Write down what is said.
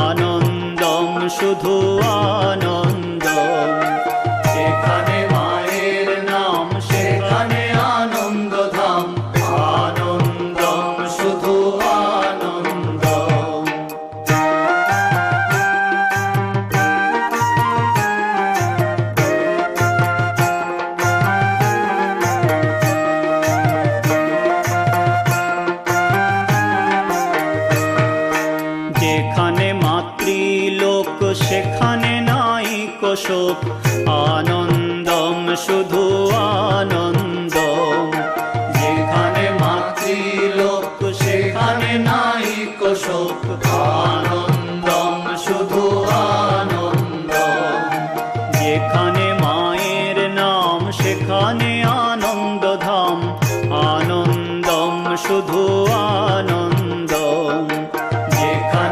আনন্দম শুধু আনন্দম যেখানে মাতৃলোক, সেখানে নাই কোশোক। আনন্দম, শুধু আনন্দ যেখানে মাতৃলোক, সেখানে নাই কোশোক। আনন্দম, শুধু আনন্দ যেখানে মায়ের নাম, সেখানে আনন্দধাম। আনন্দম, শুধু আনন্দ